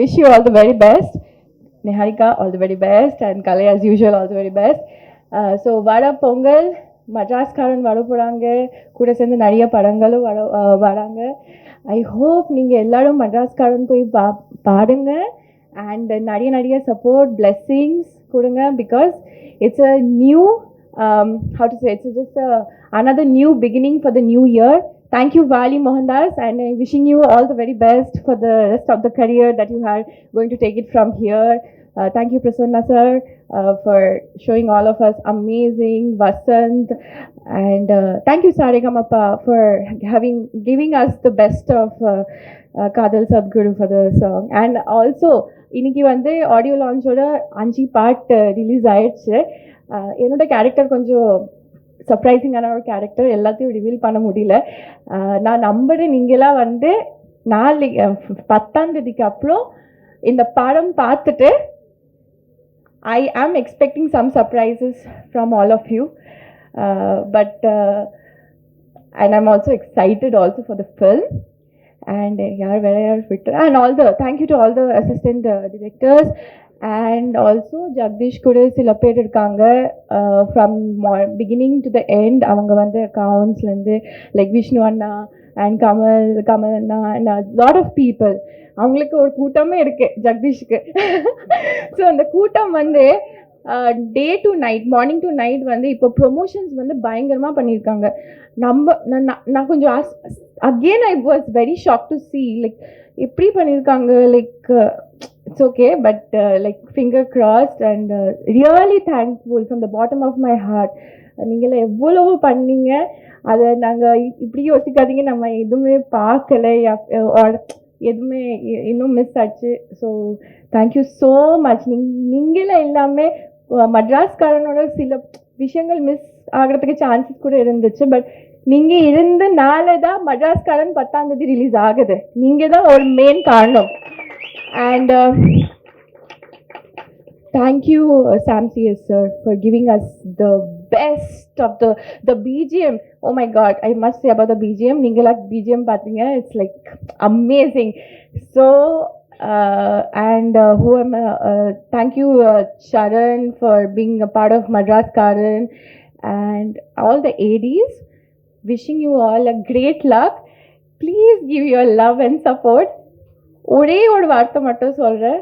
wish you all the very best. Niharika, all the very best. And Kale, as usual, all the very best. Uh, so, Vada Pongal, மட்ராஸ்காரன் வர போகிறாங்க கூட சேர்ந்து நிறைய படங்களும் வர அஹ் வராங்க ஐ ஹோப் நீங்கள் எல்லாரும் மட்ராஸ்காரன் போய் பா பாடுங்க அண்ட் நிறைய நிறைய சப்போர்ட் blessings கொடுங்க because it's a new how to say it's just a, another new beginning for the new year thank you vali mohandas and i'm wishing you all the very best for the rest of the career that you are going to take it from here uh, thank you prasanna sir uh, for showing all of us amazing vasant and uh, thank you saregamappa for having giving us the best of uh, uh, kadal sadguru for the song and also இன்னைக்கு வந்து audio லான்ச்சோட அஞ்சு part release ஆயிடுச்சு அஹ் என்னோட character கொஞ்சம் சர்ப்ரைசிங்கான ஒரு character எல்லாத்தையும் ரிவீல் பண்ண முடியல. நான் நம்புகிறேன் நீங்களாம் வந்து நாளைக்கு பத்தாந்தேதிக்கு அப்புறம் இந்த படம் பார்த்துட்டு I am expecting some surprises from all of you but and I'm also excited also for the film and யார் வேற யார் fitter and all the thank you to all the assistant directors and also directors கூட சில பேர் இருக்காங்க from beginning to the end அவங்க வந்து கவுன்ஸ்லேருந்து லைக் விஷ்ணு அண்ணா அண்ட் கமல் கமல் அண்ணா அண்ட் லாட் ஆஃப் பீப்புள் அவங்களுக்கு ஒரு கூட்டமே இருக்கு ஜெகதீஷ்க்கு ஸோ அந்த கூட்டம் வந்து day to night morning to night வந்து இப்போ ப்ரொமோஷன்ஸ் வந்து பயங்கரமாக பண்ணியிருக்காங்க. நம்ம நான் நான் நான் கொஞ்சம் again I was very shock to see like எப்படி பண்ணியிருக்காங்க like it's okay but like finger crossed and really thankful from the bottom of my heart நீங்களாம் எவ்வளவோ பண்ணீங்க? அதை நாங்கள் இப்படி யோசிக்காதீங்க. நம்ம எதுவுமே பார்க்கல. எதுவுமே இன்னும் மிஸ் ஆச்சு. ஸோ தேங்க்யூ ஸோ மச் நீங் நீங்களாம் எல்லாமே மட்ராஸ்காரனோட சில விஷயங்கள் மிஸ் ஆகிறதுக்கு சான்சஸ் கூட இருந்துச்சு. பட் நீங்கள் இருந்தனால தான் மட்ராஸ்காரன் பத்தாம் தேதி ரிலீஸ் ஆகுது. நீங்கள் தான் ஒரு மெயின் காரணம். and thank you uh, sam cs sir for giving us the best of the the bgm oh my god i must say about the bgm ningala bgm பாத்தீங்க it's like amazing so uh, and uh, who am I, uh, thank you uh, sharon for being a part of madras karan and all the ads wishing you all a great luck ஒரே ஒரு வார்த்தை மட்டும் சொல்றேன்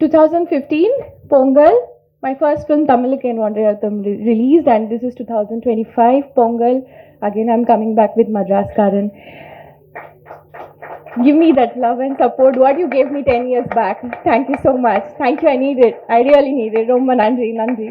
2015 Pongal, my first film Tamiluku and Wonder Eartham re- released, and this is 2025 Pongal. Again, I'm coming back with Madras Karan. Give me that love and support what you gave me 10 years back. Thank you so much. Thank you. I need it. I really need it. Romba Nandri. Nandri.